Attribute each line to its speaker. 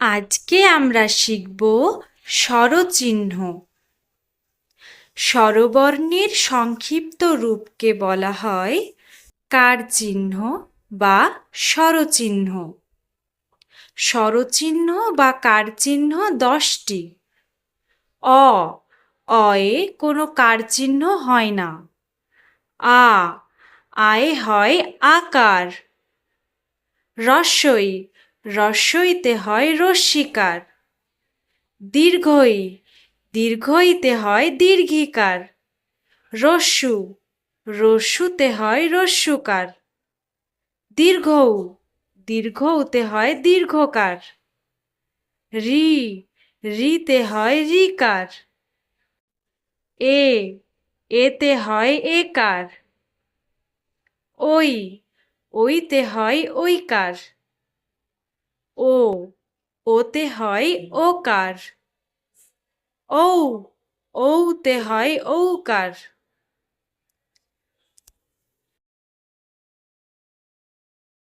Speaker 1: আজকে আমরা শিখব স্বরচিহ্ন। স্বরবর্ণের সংক্ষিপ্ত রূপকে বলা হয় কার চিহ্ন বা স্বরচিহ্ন। স্বরচিহ্ন বা কার চিহ্ন দশটি। অ, অয়ে কোনো কার চিহ্ন হয় না। আ, আয়ে হয় আকার। রস্বই রস্বইতে হয় রস্যিকার দীর্ঘই, দীর্ঘইতে হয় দীর্ঘিকার। রস্যু রস্যুতে হয় রস্যুকার দীর্ঘৌ দীর্ঘৌতে হয় দীর্ঘকার। রি, রিতে হয় রিকার। এ, এতে হয় একার। ওই ওইতে হয় ঐকার। ও ওতে হয় ও ওকার ও ঔতে হয় ঔকার।